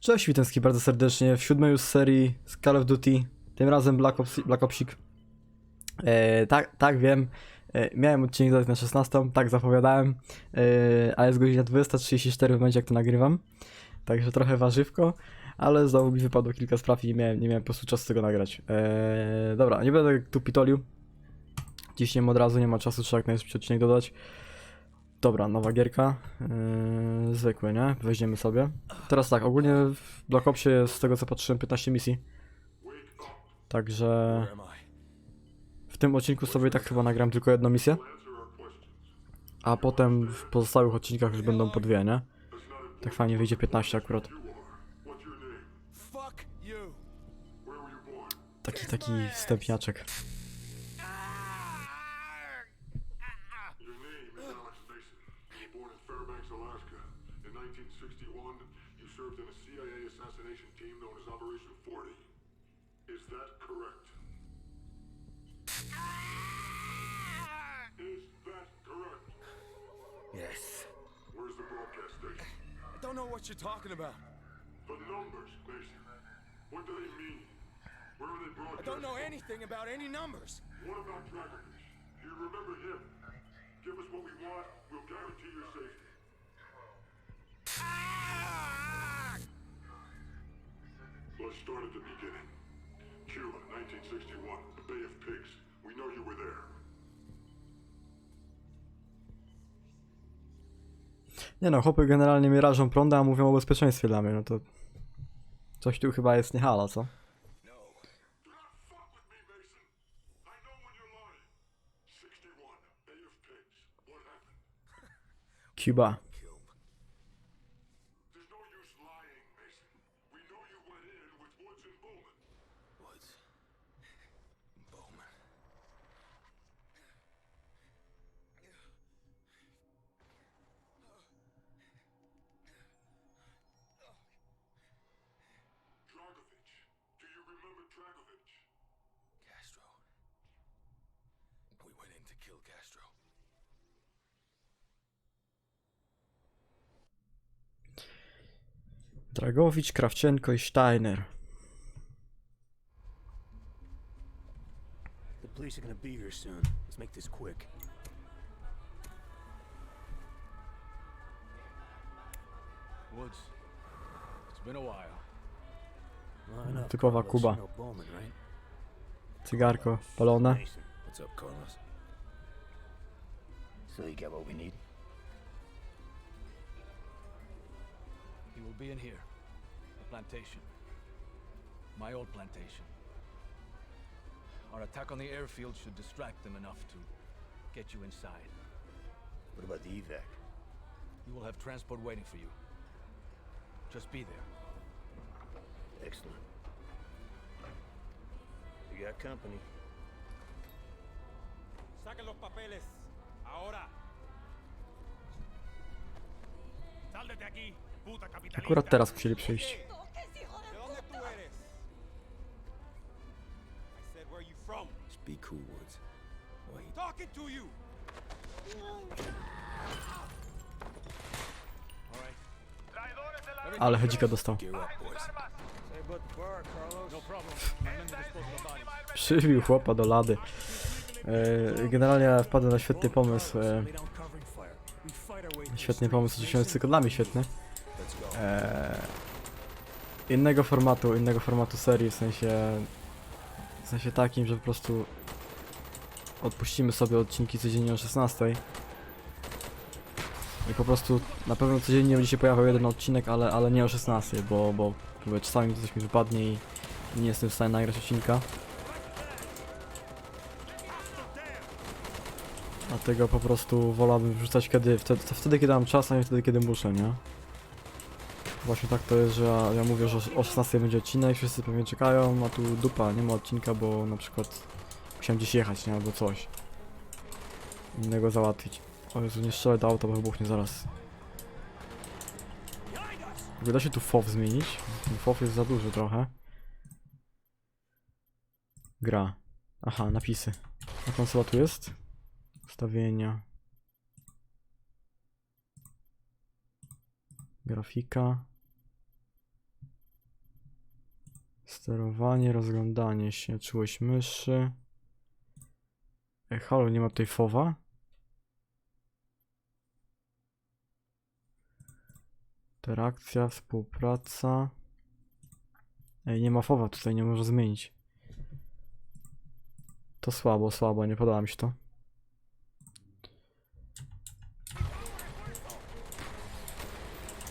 Cześć, witam wszystkich bardzo serdecznie w siódmej już serii z Call of Duty, tym razem Black, Ops, Black Opsik. E, tak, tak wiem, e, miałem odcinek na 16, tak zapowiadałem, e, a jest godzina 20.34 w momencie jak to nagrywam, także trochę warzywko, ale znowu mi wypadło kilka spraw i nie miałem, nie miałem po prostu czasu tego nagrać. E, dobra, nie będę tu pitolił, ciśniemy od razu, nie ma czasu, trzeba jak najszybciej odcinek dodać. Dobra, nowa gierka. Yy, zwykły, nie? Weźmiemy sobie. Teraz tak, ogólnie w Black Opsie jest, z tego co patrzyłem, 15 misji. Także w tym odcinku sobie tak chyba nagram tylko jedną misję. A potem w pozostałych odcinkach już będą po dwie, nie? Tak fajnie wyjdzie 15 akurat. Taki, taki wstępniaczek. What you're talking about. The numbers, Mason. What do they mean? Where are they I don't know anything about any numbers. What about Dragovich? Do you remember him? Give us what we want, we'll guarantee your safety. Ah! Let's start at the beginning. Cuba, 1961, the Bay of Pigs. We know you were there. Nie no, chłopy generalnie mnie rażą prądem, a mówią o bezpieczeństwie dla mnie, no to... Coś tu chyba jest nie halo, co? Do Dragowicz, Krawczenko i Steiner. The police are gonna be here soon. Let's make this quick. Woods. It's been a while. Typowa Carlos. Kuba. Know Bowman, right? Cygarko, palone. Mason. What's up, Carlos? So you got what we need? He will be in here. The plantation. My old plantation. Our attack on the airfield should distract them enough to get you inside. What about the evac? You will have transport waiting for you. Just be there. Excellent. You got company. Saquen los papeles. Ahora. Sal de aquí, puta capitalista. Akurat teraz musieli przyjść. Ale hedzika dostał. Przybił chłopa do lady. E, Generalnie wpadłem na świetny pomysł. e, Świetny pomysł, oczywiście tylko dla mnie świetny. E, Innego formatu, innego formatu serii, w sensie... W sensie takim, że po prostu... Odpuścimy sobie odcinki codziennie o 16. I po prostu na pewno codziennie będzie się pojawiał jeden odcinek, ale, ale nie o 16, bo, bo mówię, czasami coś mi wypadnie i nie jestem w stanie nagrać odcinka. Dlatego po prostu wolałbym wrzucać kiedy, wtedy, wtedy kiedy mam czas, a nie wtedy kiedy muszę, nie? Właśnie tak to jest, że ja, ja mówię, że o 16 będzie odcinek, wszyscy pewnie czekają, a tu dupa, nie ma odcinka, bo na przykład musiałem gdzieś jechać, nie? Albo coś. Innego załatwić. O Jezu, nie strzelę do auta, bo wybuchnie zaraz. Ogóle Da się tu FOW zmienić? FOW jest za duży trochę. Gra. Aha, napisy. A konsola tu jest? Ustawienia. Grafika. Sterowanie, rozglądanie się, czułość myszy. Ej, halo, nie ma tutaj fowa? Interakcja, współpraca. Ej, nie ma fowa tutaj, nie może zmienić. To słabo, słabo, nie podoba mi się to.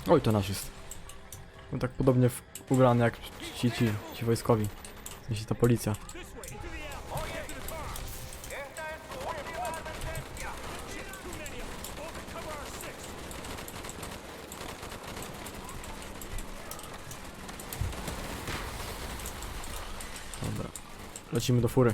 Oj, to nasz jest. No tak podobnie w, ubrany jak ci, ci, ci wojskowi. Sensie ta policja. Dobra. Lecimy do fury.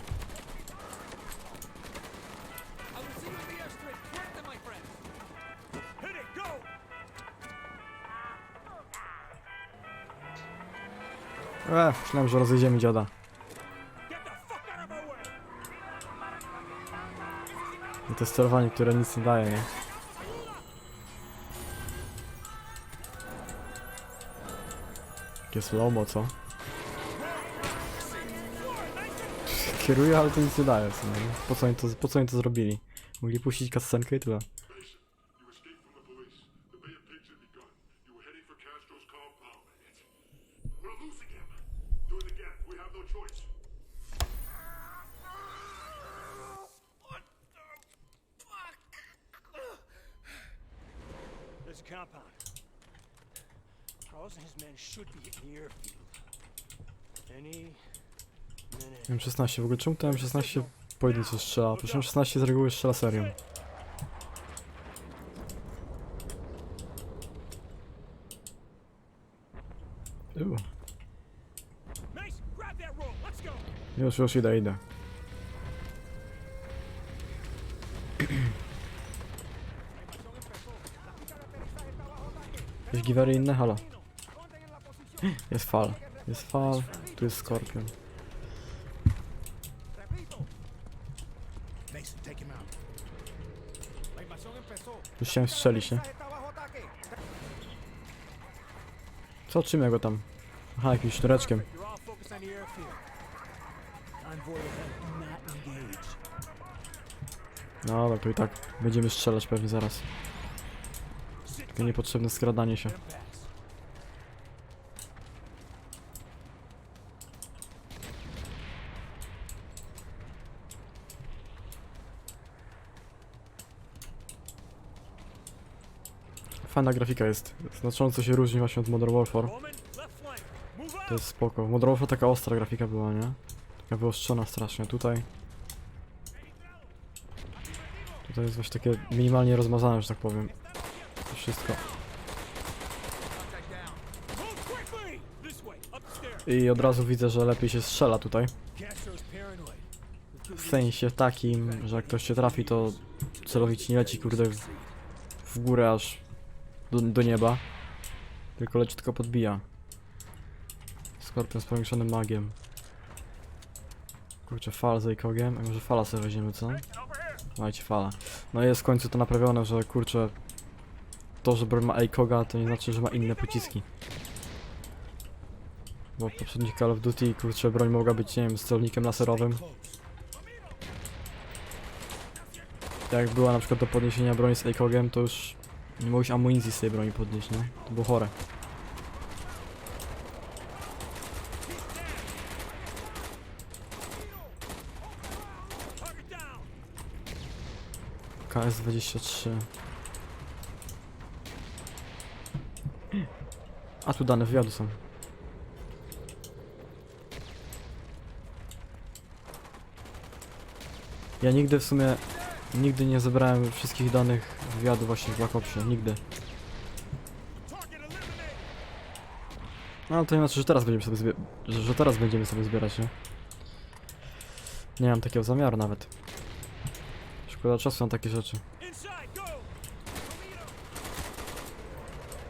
Myślałem, że rozjedziemy dziada. I to sterowanie, które nic nie daje, nie? Takie slow co? Kieruję, ale to nic nie daje w? Po co oni to, po co oni to zrobili? Mogli puścić kascenkę i tyle. Mason, you escaped from the police. The Bay of Pigs had begun. You were heading for Castro's compound. We're losing him. Do it again. We have no choice. There's a compound. Carlos and his men should be in the airfield. Any minute. M16, w ogóle czemu to M16 pojedynczo strzela? Przecież M16 z reguły strzela serią. U, Mason, grab that rope. Let's go. Już, już idę, idę. Jakieś giwery inne? Halo. Jest fal. Jest fal. Tu jest skorpion. Już chciałem strzelić, nie? Co, czym ja go tam? Aha, jakimś sznureczkiem. No dobra, to i tak będziemy strzelać pewnie zaraz. Takie niepotrzebne skradanie się. Fajna grafika jest. Znacząco się różni właśnie od Modern Warfare. To jest spoko. Modern Warfare taka ostra grafika była, nie? Taka wyostrzona strasznie. Tutaj... Tutaj jest właśnie takie minimalnie rozmazane, że tak powiem. To wszystko. I od razu widzę, że lepiej się strzela tutaj. W sensie takim, że jak ktoś się trafi, to celownik nie leci kurde w górę aż do, do nieba. Tylko leciutko podbija. Skorpion z powiększonym magiem. Kurczę, fal z Eikogiem. A może fala sobie weźmiemy, co? Dajcie fala. No jest w końcu to naprawione, że kurczę... To, że broń ma Eikoga, to nie znaczy, że ma inne pociski. Bo w poprzednich Call of Duty, kurczę, broń mogła być, nie wiem, celownikiem laserowym. Jak była na przykład do podniesienia broni z Eikogiem, to już nie mogłeś amunicji z tej broni podnieść, nie? To było chore. Target down. KS-23 A tu dane wywiadu są. Ja nigdy w sumie nigdy nie zebrałem wszystkich danych wywiadu właśnie w Black Opsie, nigdy. No to nie znaczy, że teraz będziemy sobie zbie- że, teraz będziemy sobie zbierać, nie? Nie mam takiego zamiaru nawet. Szkoda czasu na takie rzeczy.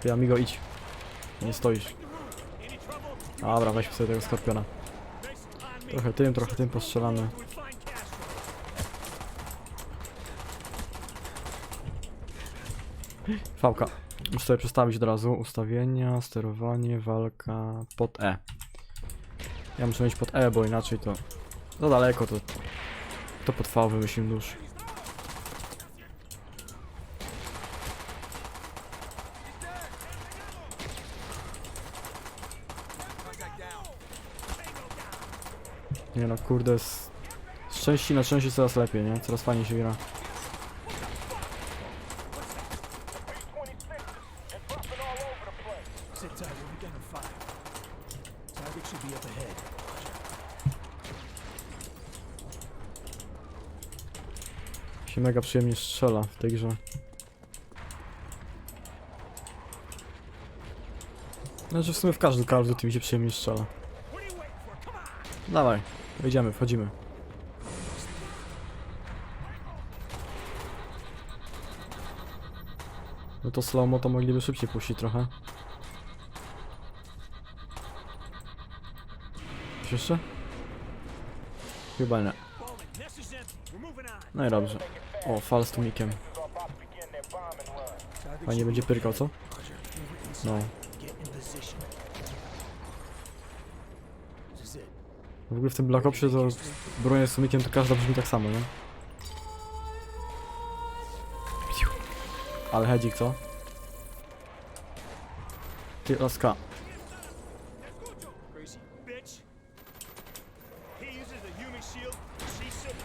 Ty amigo idź. Nie stoisz. Dobra, weźmy sobie tego skorpiona. Trochę tym, trochę tym postrzelamy. Fałka. Muszę sobie przestawić od razu. Ustawienia, sterowanie, walka, pod E. Ja muszę mieć pod E, bo inaczej to... Za daleko to... To pod V wymyślił nóż. Nie no, kurde, z... z części na części coraz lepiej, nie? Coraz fajniej się gra. Mega przyjemnie strzela w tej grze. Znaczy w sumie w każdym Call of mi się przyjemnie strzela. Dawaj, wejdziemy, wchodzimy. No to slow to mogliby szybciej puścić trochę. Coś jeszcze? Chyba nie. No i dobrze. O, fal z tłumikiem. Fajnie będzie pyrkał, co? No. W ogóle w tym Black Opsie to broń z tłumikiem to każda brzmi tak samo, nie? Ale hedzik, co? Ty, laska.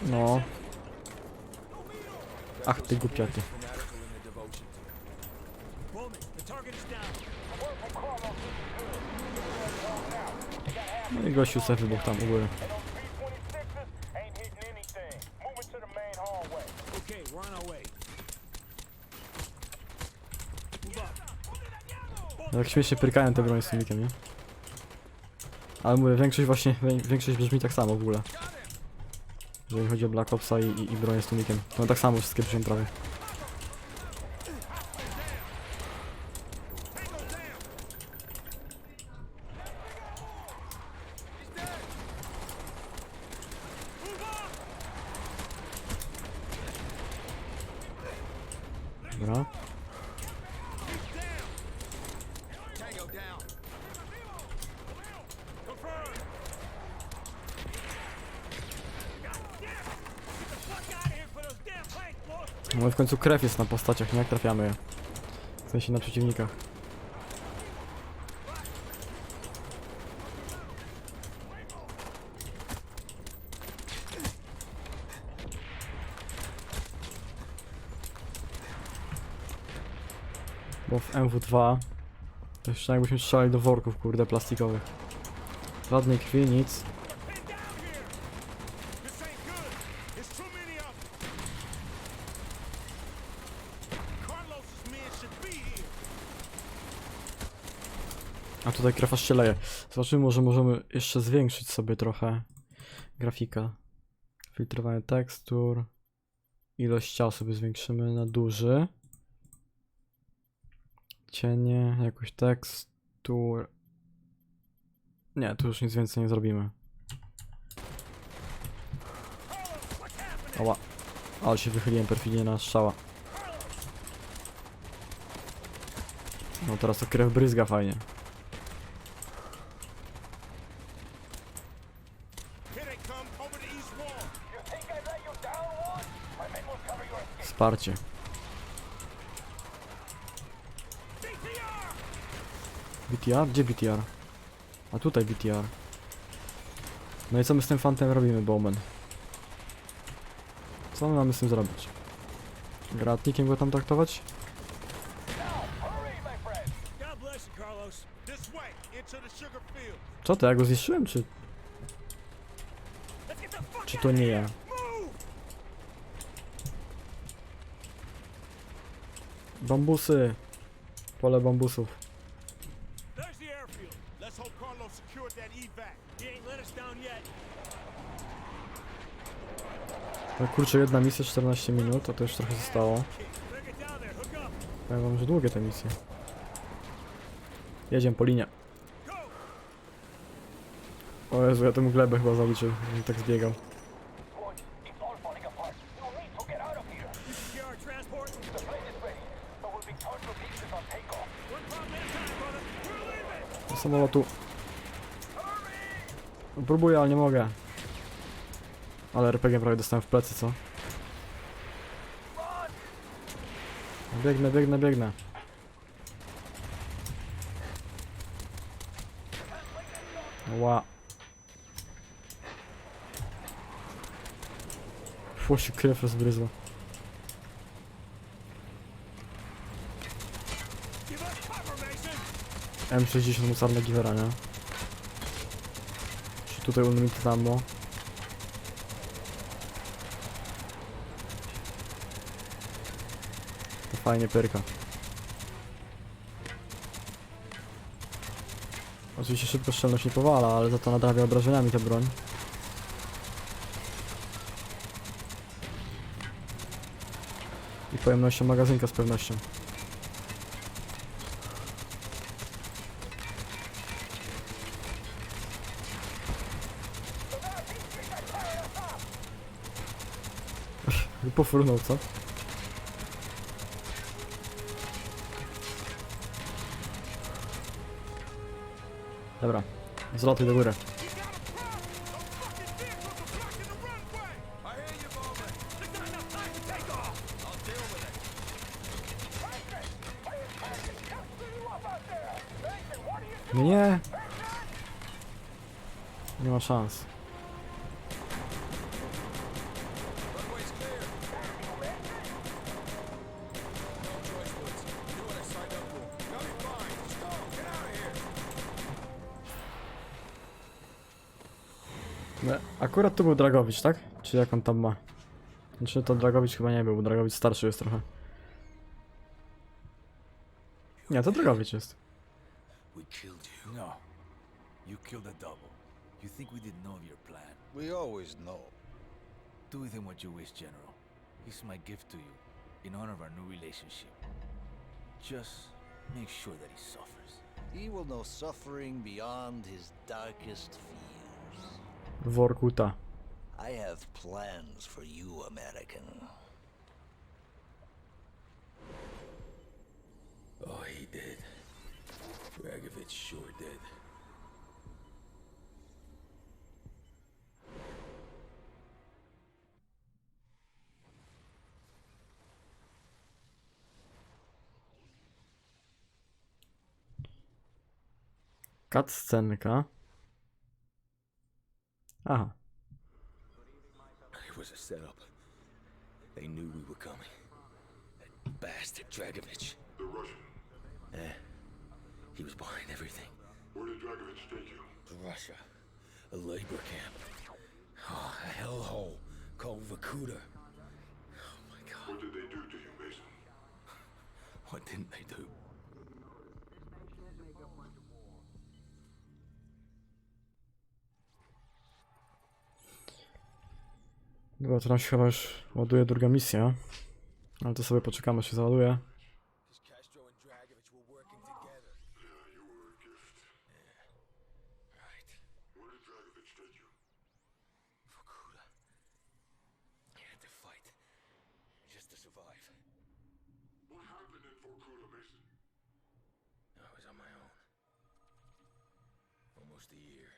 Crazy Ach, ty głupiaty. No i gościu se wybuch tam u góry. No jak śmiesznie pyrkają te broń z tłumikiem, nie? Ale mówię, większość właśnie, wię- większość brzmi tak samo w ogóle. Jeżeli chodzi o Black Opsa i, i, i broń z tłumikiem. No tak samo wszystkie brzmią prawie. Dobra. No w końcu krew jest na postaciach, nie jak trafiamy je. W sensie na przeciwnikach. Bo w MW2 to jeszcze jakbyśmy strzelali do worków, kurde, plastikowych. Żadnej krwi, nic. This ain't good. There's too many of them. Carlos's men should be here. A tutaj aż się leje. Zobaczymy, może możemy jeszcze zwiększyć sobie trochę grafika. Filtrowanie tekstur. Ilość ciał sobie zwiększymy na duży. Cienie, jakoś tekstur. Nie, tu już nic więcej nie zrobimy. Ała. Ale się wychyliłem perfidnie na strzała. No teraz to krew bryzga fajnie. Here they come over the east wall. You think I let you down once? My men will cover your escape. Wsparcie. BTR? Gdzie BTR? A tutaj BTR. No i co my z tym fantem robimy, Bowman? Co my mamy z tym zrobić? Gratnikiem go tam traktować? Co to, ja go zniszczyłem, czy, czy to nie ja? Bambusy! Pole bambusów. There's the airfield. Let's hope Carlos secured that evac. He ain't let us down yet. No kurczę, jedna misja 14 minut, a to już trochę zostało. Better get down there. Hook up. Powiem wam, że długie te misje. Jedziemy po linie. O Jezu, ja tę glebę chyba zaliczył, żebym tak zbiegał. Samolotu. Próbuję, ale nie mogę. Ale RPG prawie dostałem w plecy, co? Biegnę, biegnę, biegnę. Ła. Fło się krew rozbryzła. M60 mocarna giwera, nie? Czy tutaj unlimited ammo? To fajnie pyrka. Oczywiście szybko szczelność nie powala, ale za to nadrawia obrażeniami tę broń. I pojemnością magazynka z pewnością. Pofurnął, co? Dobra, zloty do góry. Nie. Nie ma szans. Akurat tu był Dragowicz, tak? Czy jak on tam ma? Znaczy to Dragowicz chyba nie był, bo Dragowicz starszy jest trochę. Nie, to Dragowicz jest. We killed you. No. You killed a double. You think we didn't know of your plan? We always know. Do with him what you wish, General. He's my gift to you, in honor of our new relationship. Just make sure that he suffers. He will know suffering beyond his darkest fears. Workuta. I have plans for you, American. Oh, he did. Dragovich sure did. Cutscenka. Aha. It was a setup. They knew we were coming. That bastard Dragovich. The Russian. Eh. He was behind everything. Where did Dragovich take you? To Russia. A labor camp. Oh, a hellhole called Vakuda. Oh my god. What did they do to you, Mason? What didn't they do? Dobra, nam się chyba już ładuje druga misja. Ale to sobie poczekamy, się załaduje. Because Castro and Dragovich were working together. Yeah, you were a gift. Right. Where did Dragovich take you? Vakuda. I had to fight. Just to survive. What happened in Vorkuta, Mason? I was on my own. Almost a year.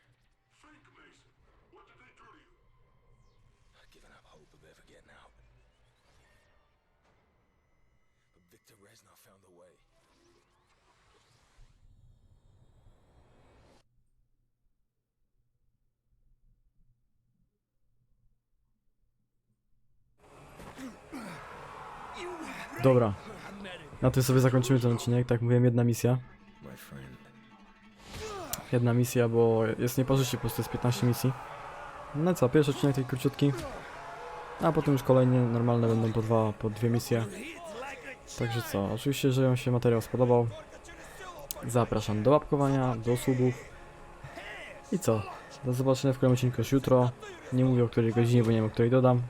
Fake Mason. What did they do to you? I'd given up hope of ever getting out. Victor Reznov found a way. Dobra. Na tym sobie zakończymy ten odcinek. Tak mówiłem, jedna misja. Jedna misja, bo jest nieparzyście, po prostu jest 15 misji. No co, pierwszy odcinek taki króciutki. A potem już kolejne normalne będą po dwa, po dwie misje. Także co, oczywiście jeżeli wam się materiał spodobał, zapraszam do łapkowania, do subów. I co? Do zobaczenia w kolejnym odcinku już jutro. Nie mówię o której godzinie, bo nie wiem o której dodam.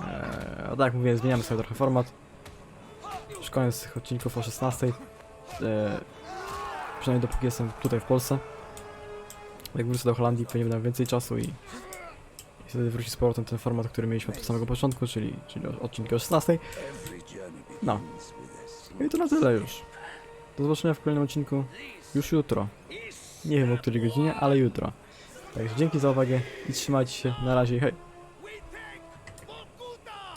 Eee, a tak jak mówiłem, zmieniamy sobie trochę format. Już koniec tych odcinków o 16. Eee, przynajmniej dopóki jestem tutaj w Polsce. Jak wrócę do Holandii, pewnie będę więcej czasu i, i wtedy wróci z powrotem ten format, który mieliśmy od samego początku, czyli, czyli odcinki o 16. No. I to na tyle już. Do zobaczenia w kolejnym odcinku już jutro. Nie wiem o której godzinie, ale jutro. Także dzięki za uwagę i trzymajcie się. Na razie, hej.